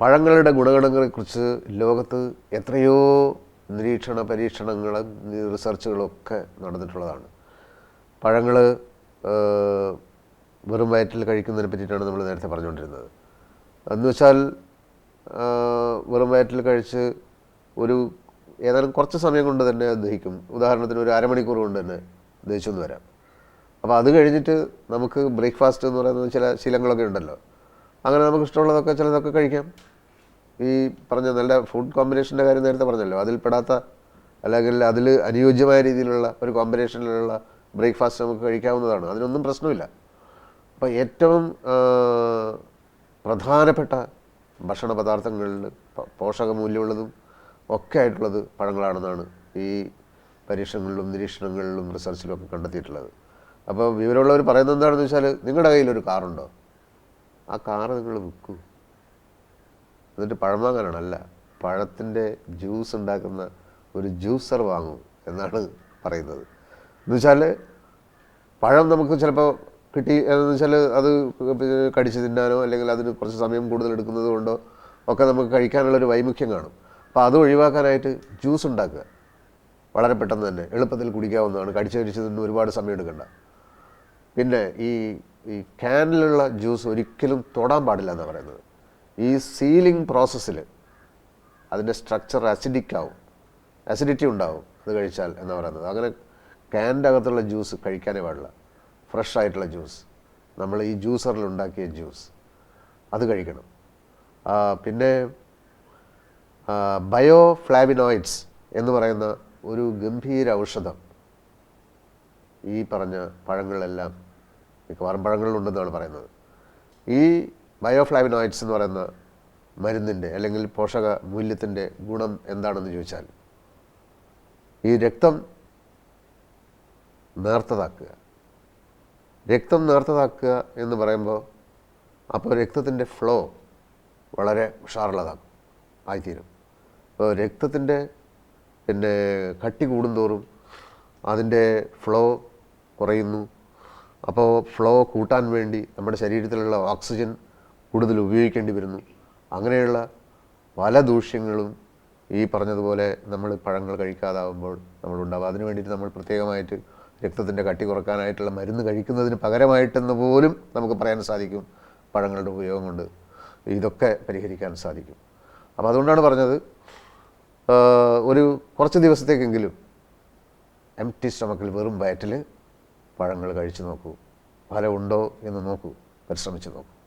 പഴങ്ങളുടെ ഗുണഗണങ്ങളെക്കുറിച്ച് ലോകത്ത് എത്രയോ നിരീക്ഷണ പരീക്ഷണങ്ങളും റിസർച്ചുകളൊക്കെ നടന്നിട്ടുള്ളതാണ്. പഴങ്ങൾ വെറും വയറ്റിൽ കഴിക്കുന്നതിനെ പറ്റിയിട്ടാണ് നമ്മൾ നേരത്തെ പറഞ്ഞുകൊണ്ടിരുന്നത്. എന്ന് വെച്ചാൽ ആ, വെറും വയറ്റിൽ കഴിച്ച് ഒരു ഏതാനും കുറച്ച് സമയം കൊണ്ട് തന്നെ ദഹിക്കും. ഉദാഹരണത്തിന് ഒരു അരമണിക്കൂർ കൊണ്ട് തന്നെ ദഹിച്ചെന്ന് വരാം. അപ്പോൾ അത് കഴിഞ്ഞിട്ട് നമുക്ക് ബ്രേക്ക്ഫാസ്റ്റ് എന്ന് പറയുന്നത് ചില ശീലങ്ങളൊക്കെ ഉണ്ടല്ലോ. അങ്ങനെ നമുക്ക് ഇഷ്ടമുള്ളതൊക്കെ ചിലതൊക്കെ കഴിക്കാം. ഈ പറഞ്ഞ നല്ല ഫുഡ് കോമ്പിനേഷന്റെ കാര്യം നേരത്തെ പറഞ്ഞല്ലോ. അതിൽപ്പെടാത്ത അല്ലെങ്കിൽ അതിൽ അനുയോജ്യമായ രീതിയിലുള്ള ഒരു കോമ്പിനേഷനിലുള്ള ബ്രേക്ക്ഫാസ്റ്റ് നമുക്ക് കഴിക്കാവുന്നതാണ്. അതിനൊന്നും പ്രശ്നമില്ല. അപ്പോൾ ഏറ്റവും പ്രധാനപ്പെട്ട ഭക്ഷണ പദാർത്ഥങ്ങളിൽ പോഷകമൂല്യമുള്ളതും ഒക്കെ ആയിട്ടുള്ളത് പഴങ്ങളാണെന്നാണ് ഈ പരീക്ഷണങ്ങളിലും നിരീക്ഷണങ്ങളിലും റിസർച്ചിലും ഒക്കെ കണ്ടെത്തിയിട്ടുള്ളത്. അപ്പോൾ വിവരമുള്ളവർ പറയുന്നത് എന്താണെന്ന് വെച്ചാൽ നിങ്ങളുടെ കയ്യിലൊരു കാറുണ്ടോ? ആ കാറ് നിങ്ങൾ വിൽക്കൂ. എന്നിട്ട് പഴം വാങ്ങാനാണ് അല്ല പഴത്തിന്റെ ജ്യൂസ് ഉണ്ടാക്കുന്ന ഒരു ജ്യൂസർ വാങ്ങൂ എന്നാണ് പറയുന്നത്. എന്നുവെച്ചാൽ പഴം നമുക്ക് ചിലപ്പോൾ കിട്ടി എന്ന് വെച്ചാൽ അത് കടിച്ച് തിന്നാനോ അല്ലെങ്കിൽ അതിന് കുറച്ച് സമയം കൂടുതൽ എടുക്കുന്നത് കൊണ്ടോ ഒക്കെ നമുക്ക് കഴിക്കാനുള്ളൊരു വൈമുഖ്യം കാണും. അപ്പോൾ അത് ഒഴിവാക്കാനായിട്ട് ജ്യൂസ് ഉണ്ടാക്കുക. വളരെ പെട്ടെന്ന് തന്നെ എളുപ്പത്തിൽ കുടിക്കാവുന്നതാണ്. കടിച്ചു കടിച്ച് തിന്ന് ഒരുപാട് സമയം എടുക്കണ്ട. പിന്നെ ഈ ഈ ക്യാനിലുള്ള ജ്യൂസ് ഒരിക്കലും തൊടാൻ പാടില്ല എന്നാണ് പറയുന്നത്. ഈ സീലിംഗ് പ്രോസസ്സിൽ അതിന്റെ സ്ട്രക്ചർ അസിഡിക് ആവും. അസിഡിറ്റി ഉണ്ടാവും അത് കഴിച്ചാൽ എന്നാണ് പറയുന്നത്. അങ്ങനെ ക്യാന്റെ അകത്തുള്ള ജ്യൂസ് കഴിക്കാനേ പാടില്ല. ഫ്രഷ് ആയിട്ടുള്ള ജ്യൂസ്. നമ്മൾ ഈ ജ്യൂസറിൽ ഉണ്ടാക്കിയ ജ്യൂസ്. അത് കഴിക്കണം. പിന്നെ ബയോ ഫ്ലാവിനോയിഡ്സ് എന്ന് പറയുന്ന ഒരു ഗംഭീര ഔഷധം ഈ പറഞ്ഞ പഴങ്ങളിലെല്ലാം മിക്കവാറും പഴങ്ങളിലുണ്ടെന്നാണ് പറയുന്നത്. ഈ ബയോഫ്ലാവിനോയിഡ്സ് എന്ന് പറയുന്ന മരുന്നിന്റെ അല്ലെങ്കിൽ പോഷക മൂല്യത്തിന്റെ ഗുണം എന്താണെന്ന് ചോദിച്ചാൽ ഈ രക്തം നേർത്തതാക്കുക. രക്തം നേർത്തതാക്കുക എന്ന് പറയുമ്പോൾ അപ്പോൾ രക്തത്തിന്റെ ഫ്ലോ വളരെ ഉഷാറുള്ളതാകും ആയിത്തീരും. അപ്പോൾ രക്തത്തിന്റെ പിന്നെ കട്ടി കൂടുന്തോറും അതിന്റെ ഫ്ലോ കുറയുന്നു അപ്പോൾ ഫ്ലോ കൂട്ടാൻ വേണ്ടി നമ്മുടെ ശരീരത്തിലുള്ള ഓക്സിജൻ കൂടുതൽ ഉപയോഗിക്കേണ്ടി വരുന്നു. അങ്ങനെയുള്ള പല ദൂഷ്യങ്ങളും ഈ പറഞ്ഞതുപോലെ നമ്മൾ പഴങ്ങൾ കഴിക്കാതാവുമ്പോൾ നമ്മളുണ്ടാവും. അതിനു വേണ്ടിയിട്ട് നമ്മൾ പ്രത്യേകമായിട്ട് രക്തത്തിന്റെ കട്ടി കുറക്കാനായിട്ടുള്ള മരുന്ന് കഴിക്കുന്നതിന് പകരമായിട്ടെന്ന് പോലും നമുക്ക് പറയാൻ സാധിക്കും. പഴങ്ങളുടെ ഉപയോഗം കൊണ്ട് ഇതൊക്കെ പരിഹരിക്കാൻ സാധിക്കും. അപ്പോൾ അതുകൊണ്ടാണ് പറഞ്ഞത് ഒരു കുറച്ച് ദിവസത്തേക്കെങ്കിലും എം ടി സ്റ്റൊമക്കിൽ വെറും വയറ്റിൽ പഴങ്ങൾ കഴിച്ചു നോക്കൂ. ഫലമുണ്ടോ എന്ന് നോക്കൂ. പരിശ്രമിച്ചു നോക്കൂ.